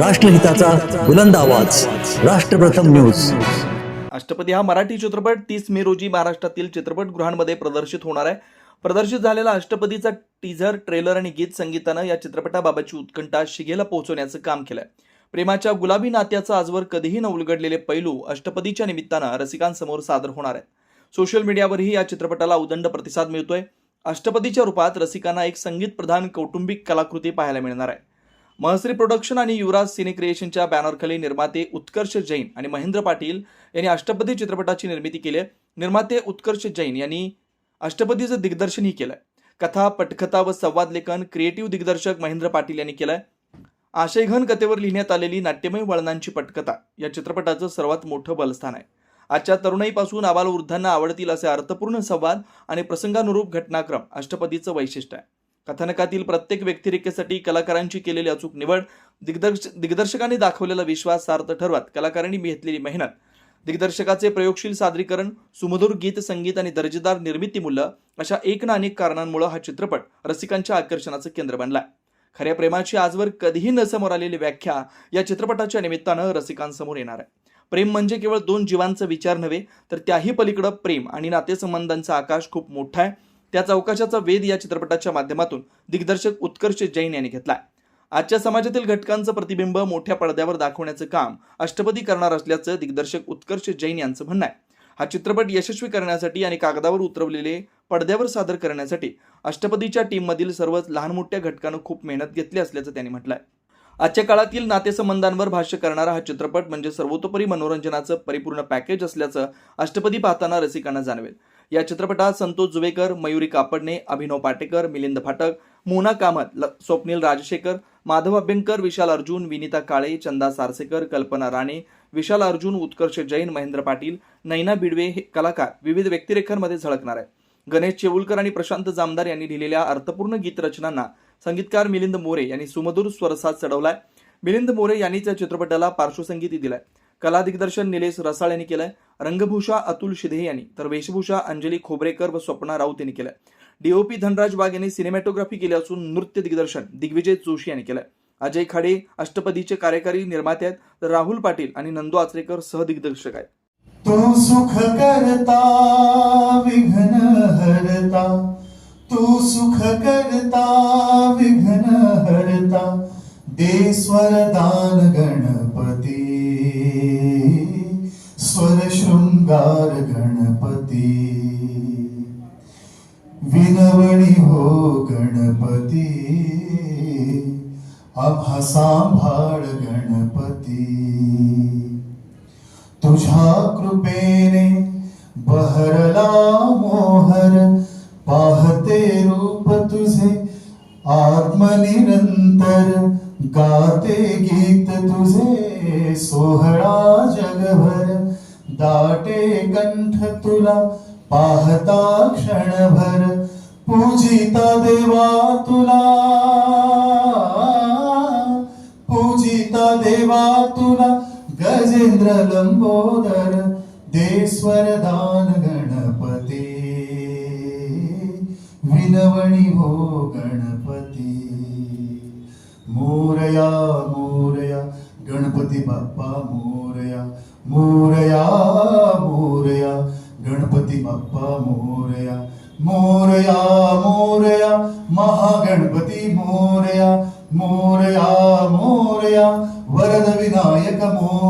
राष्ट्रहिताचा बुलंद आवाज. राष्ट्रप्रथम न्यूज. अष्टपदी हा मराठी चित्रपट तीस मे रोजी महाराष्ट्रातील चित्रपटगृहांमध्ये प्रदर्शित होणार आहे. प्रदर्शित झालेला अष्टपदीचा टीझर ट्रेलर आणि गीत संगीतानं या चित्रपटाबाबतची उत्कंठा शिगेला पोहोचवण्याचं काम केलंय. प्रेमाच्या गुलाबी नात्याचं आजवर कधीही न उलगडलेले पैलू अष्टपदीच्या निमित्तानं रसिकांसमोर सादर होणार आहेत. सोशल मीडियावरही या चित्रपटाला उदंड प्रतिसाद मिळतोय. अष्टपदीच्या रूपात रसिकांना एक संगीत प्रधान कौटुंबिक कलाकृती पाहायला मिळणार आहे. महश्री प्रोडक्शन आणि युवराज सिने क्रिएशनच्या बॅनरखाली निर्माते उत्कर्ष जैन आणि महेंद्र पाटील यांनी अष्टपदी चित्रपटाची निर्मिती केली निर्माते उत्कर्ष जैन यांनी अष्टपदीचं दिग्दर्शनही केलंय. कथा पटकथा व संवाद लेखन क्रिएटिव्ह दिग्दर्शक महेंद्र पाटील यांनी केलंय. आशयघन कथेवर लिहिण्यात आलेली नाट्यमय वळणांची पटकथा या चित्रपटाचं सर्वात मोठं बलस्थान आहे. आजच्या तरुणाईपासून आबालवृद्धांना आवडतील असे अर्थपूर्ण संवाद आणि प्रसंगानुरूप घटनाक्रम अष्टपदीचं वैशिष्ट्य आहे. कथानकातील प्रत्येक व्यक्तिरेखेसाठी कलाकारांची केलेली अचूक निवड दिग्दर्श दिग्दर्शकांनी दाखवलेला विश्वास सार्थ ठरवत. कलाकारांनी घेतलेली मेहनत. दिग्दर्शकाचे प्रयोगशील सादरीकरण सुमधुर गीत संगीत आणि दर्जेदार निर्मितीमूल्य अशा एक ना अनेक कारणांमुळे हा चित्रपट रसिकांच्या आकर्षणाचं केंद्र बनला खऱ्या प्रेमाची आजवर कधीही न समोर आलेली व्याख्या या चित्रपटाच्या निमित्तानं रसिकांसमोर येणार आहे. प्रेम म्हणजे केवळ दोन जीवांचा विचार नव्हे तर त्याही पलीकडं प्रेम आणि नातेसंबंधांचा आकाश खूप मोठा आहे. त्या चौकाशाचा वेध या चित्रपटाच्या माध्यमातून दिग्दर्शक उत्कर्ष जैन यांनी घेतलाय. आजच्या समाजातील घटकांचं प्रतिबिंब मोठ्या पडद्यावर दाखवण्याचं काम अष्टपदी करणार असल्याचं दिग्दर्शक उत्कर्ष जैन यांचं म्हणणं आहे. हा चित्रपट यशस्वी करण्यासाठी आणि कागदावर उतरवलेले पडद्यावर सादर करण्यासाठी अष्टपदीच्या टीममधील सर्वच लहान मोठ्या घटकानं खूप मेहनत घेतली असल्याचं त्यांनी म्हटलंय. आजच्या काळातील नातेसंबंधांवर भाष्य करणारा हा चित्रपट म्हणजे सर्वतोपरी मनोरंजनाचं परिपूर्ण पॅकेज असल्याचं अष्टपदी पाहताना रसिकांना जाणवेल. या चित्रपटात संतोष जुवेकर मयुरी कापडणे अभिनव पाटेकर मिलिंद फाटक मोना कामत ल- स्वप्नील राजशेखर माधव अभ्यंकर विशाल अर्जुन विनिता काळे चंदा सारसेकर कल्पना राणे विशाल अर्जुन उत्कर्ष जैन महेंद्र पाटील नैना बिडवे हे कलाकार विविध व्यक्तिरेखांमध्ये झळकणार आहे गणेश चेवुलकर आणि प्रशांत जामदार यांनी लिहिलेल्या अर्थपूर्ण गीतरचनांना संगीतकार मिलिंद मोरे यांनी सुमधुर स्वरसाद चढवलाय. मिलिंद मोरे यांनीच या चित्रपटाला पार्श्वसंगीती दिलाय. कला दिग्दर्शन निलेश रसाळ यांनी केलंय. रंगभूषा अतुल शिधे यांनी. तर वेशभूषा अंजली खोबरेकर व स्वप्ना राऊत यांनी केलंय. डीओपी धनराज वाघ यांनी सिनेमॅटोग्राफी केली असून नृत्य दिग्दर्शन दिग्विजय जोशी यांनी केलंय. अजय खाडे अष्टपदीचे कार्यकारी निर्माते आहेत. तर राहुल पाटील आणि नंदू आचरेकर सहदिग्दर्शक आहेत. तू सुख करता विघ्न हरता. तू सुख करता विघ्न हरता. दे स्वरदान गण स्वर शृंगार गणपती। विनवणी हो गणपती। आम्हा सांभाळ गणपती। तुझ्या कृपेने बहरला मोहर पाहते रूप तुझे आत्मनिरंतर। गाते गीत तुझे सोहळा जगभर. दाटे कंठ तुला पाहता क्षणभर. पूजिता देवा तुला. पूजिता देवा तुला गजेंद्र लंबोदर. देस्वरदान गणपती. विनवणी हो गणपती. मोरया मोरया गणपती बाप्पा मोरया मोरया मोरया गणपती बाप्पा मोरया मोरया मोरया महागणपती मोरया मोरया मोरया वरद विनायक मोर